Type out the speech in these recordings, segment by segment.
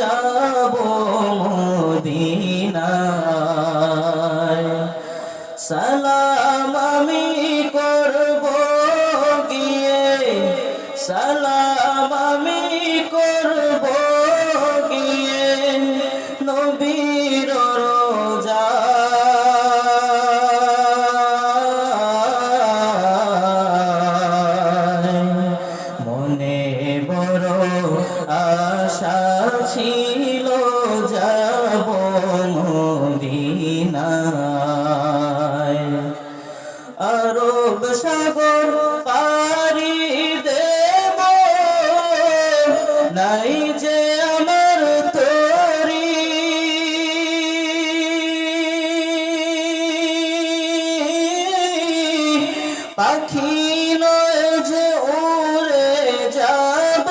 যাব মদিনায়। সালাম আমি করব গিয়ে। সালাম আমি করব নাই যে আমার তরি। পাখি নয় যে উড়ে যাব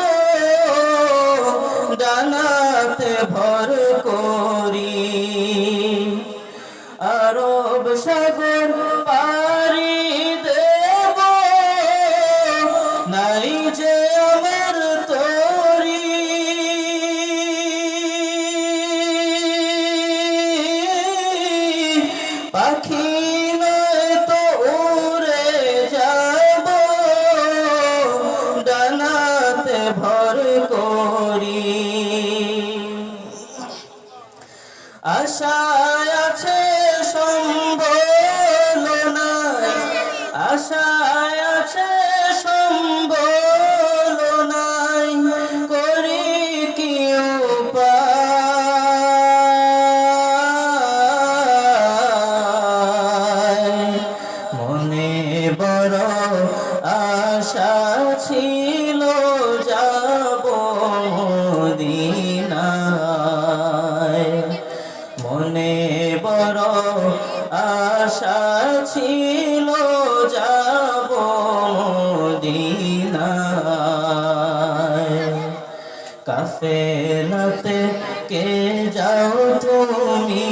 ডানাতে ভর আশায় আছে নাই আশায় আশা ছিল যাব মদিনায়। কাফেলাতে কে যাও তুমি?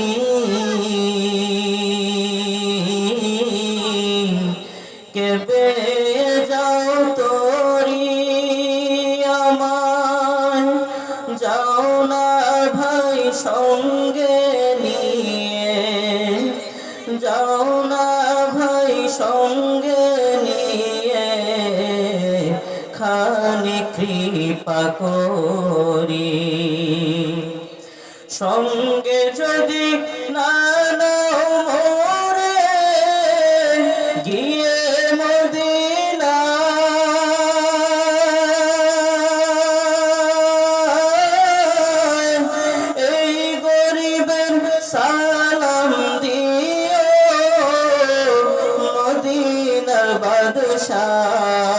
কে বে যাও তোরি আমায়? যাও না ভাই সঙ্গে খানি কৃপা করি। সঙ্গে যদি না নাও মোরে গিয়ে সালাম দিও মদিনার বাদশায়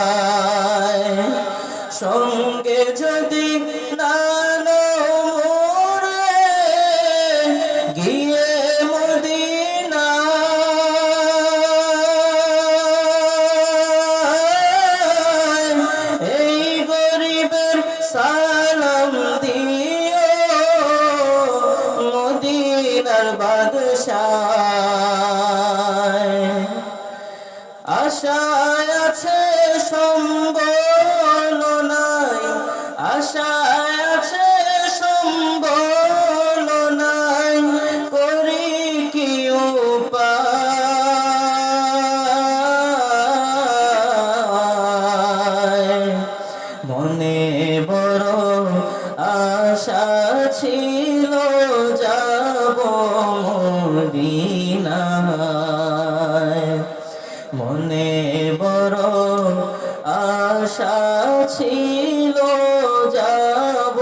বাদশায়। আশায় আছে সম্বল নাই। আশায় আছে সম্বল নাই। করি কি উপায়? মনে বড় আশা ছিল মদিনায়। মনে বড় আশা ছিল যাব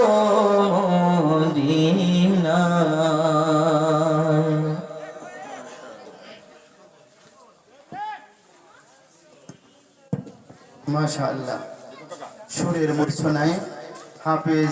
মদিনায়। মাশাআল্লাহ। সুরের মূর্ছনায় হাফেজ